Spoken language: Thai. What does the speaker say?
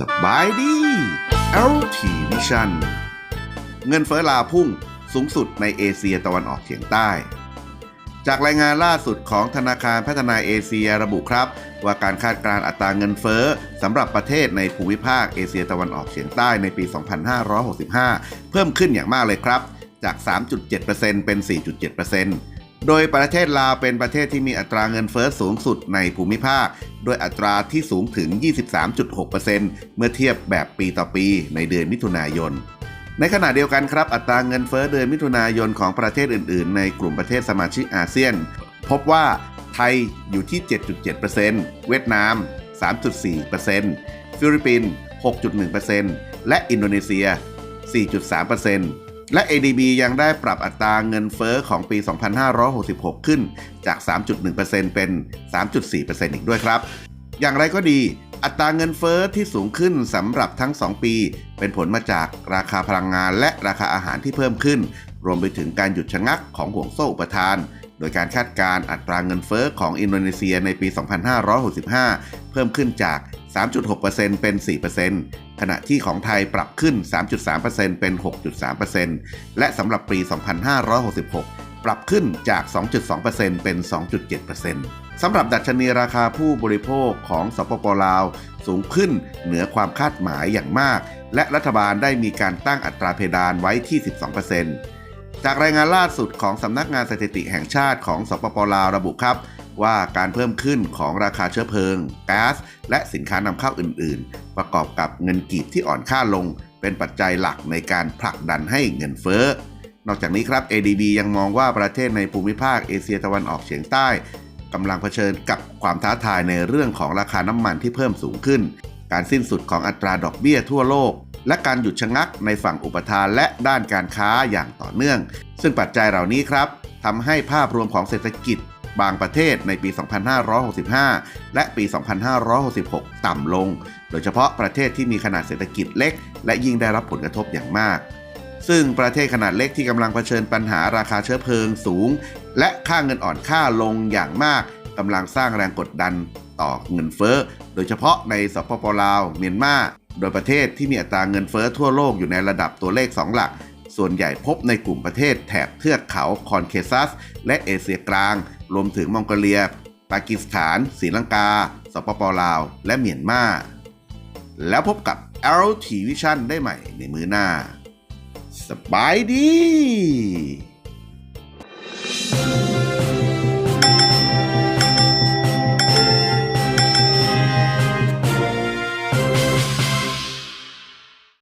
สบายดี LT Vision เงินเฟ้อลาพุ่งสูงสุดในเอเชียตะวันออกเฉียงใต้ จากรายงานล่าสุดของธนาคารพัฒนาเอเชียระบุครับ ว่าการคาดการณ์อัตราเงินเฟ้อสำหรับประเทศในภูมิภาคเอเชียตะวันออกเฉียงใต้ในปี 2565 เพิ่มขึ้นอย่างมากเลยครับ จาก 3.7%เป็น 4.7%โดยประเทศลาวเป็นประเทศที่มีอัตราเงินเฟ้อสูงสุดในภูมิภาค ด้วยอัตราที่สูงถึง 23.6%เมื่อเทียบแบบปีต่อปีในเดือนมิถุนายนในขณะเดียวกันครับ อัตราเงินเฟ้อเดือนมิถุนายนของประเทศอื่น ๆ ในกลุ่มประเทศสมาชิกอาเซียน พบว่าไทยอยู่ที่ 7.7%เวียดนาม 3.4%ฟิลิปปินส์ 6.1%และอินโดนีเซีย 4.3% และ ADB ยังได้ปรับอัตราเงินเฟ้อของปี 2566 ขึ้นจาก 3.1%เป็น 3.4%อีกด้วยครับ อย่างไรก็ดี อัตราเงินเฟ้อที่สูงขึ้นสำหรับทั้ง 2 ปี เป็นผลมาจากราคาพลังงานและราคาอาหารที่เพิ่มขึ้น รวมไปถึงการหยุดชะงักของห่วงโซ่อุปทาน โดยการคาดการอัตราเงินเฟ้อของอินโดนีเซียในปี 2565 เพิ่มขึ้นจาก 3.6%เป็น 4%ขณะที่ของไทยปรับขึ้น 3.3%เป็น 6.3%และสำหรับปี 2566 ปรับขึ้นจาก 2.2%เป็น 2.7%สำหรับดัชนีราคาผู้บริโภคของสปปลาว สูงขึ้นเหนือความคาดหมายอย่างมาก และรัฐบาลได้มีการตั้งอัตราเพดานไว้ที่ 12%จากรายงานล่าสุดของสำนักงานสถิติแห่งชาติของสปปลาวระบุครับ ว่าการเพิ่มขึ้นของราคาเชื้อเพลิงก๊าซและสินค้านำเข้าอื่น ๆ ประกอบกับเงินกีบที่อ่อนค่าลง เป็นปัจจัยหลักในการผลักดันให้เงินเฟ้อนอกจากนี้ครับ ADB ยังมองว่าประเทศในภูมิภาคเอเชียตะวันออกเฉียงใต้กำลังเผชิญกับความท้าทายในเรื่องของราคาน้ำมันที่เพิ่มสูงขึ้น การสิ้นสุดของอัตราดอกเบี้ยทั่วโลก และการหยุดชะงักในฝั่งอุปทานและด้านการค้าอย่างต่อเนื่อง ซึ่งปัจจัยเหล่านี้ครับทำให้ภาพรวมของเศรษฐกิจ บางประเทศในปี 2565 และปี 2566 ต่ำลง โดยเฉพาะประเทศที่มีขนาดเศรษฐกิจเล็ก และยิ่งได้รับผลกระทบอย่างมาก ซึ่งประเทศขนาดเล็กที่กำลังเผชิญปัญหาราคาเชื้อเพลิงสูง และค่าเงินอ่อนค่าลงอย่างมากกำลังสร้างแรงกดดันต่อเงินเฟ้อ โดยเฉพาะในสปปลาว เมียนมา โดยประเทศที่มีอัตราเงินเฟ้อทั่วโลกอยู่ในระดับตัวเลข 2 หลัก ส่วนใหญ่พบในกลุ่มประเทศแถบเทือกเขาคอนเคซัส และเอเชียกลาง รวมถึงมองโกเลีย ปากีสถานศรีลังกา สปปลาว และเมียนมา แล้วพบกับ LT Vision ได้ใหม่ในมือหน้า สบายดี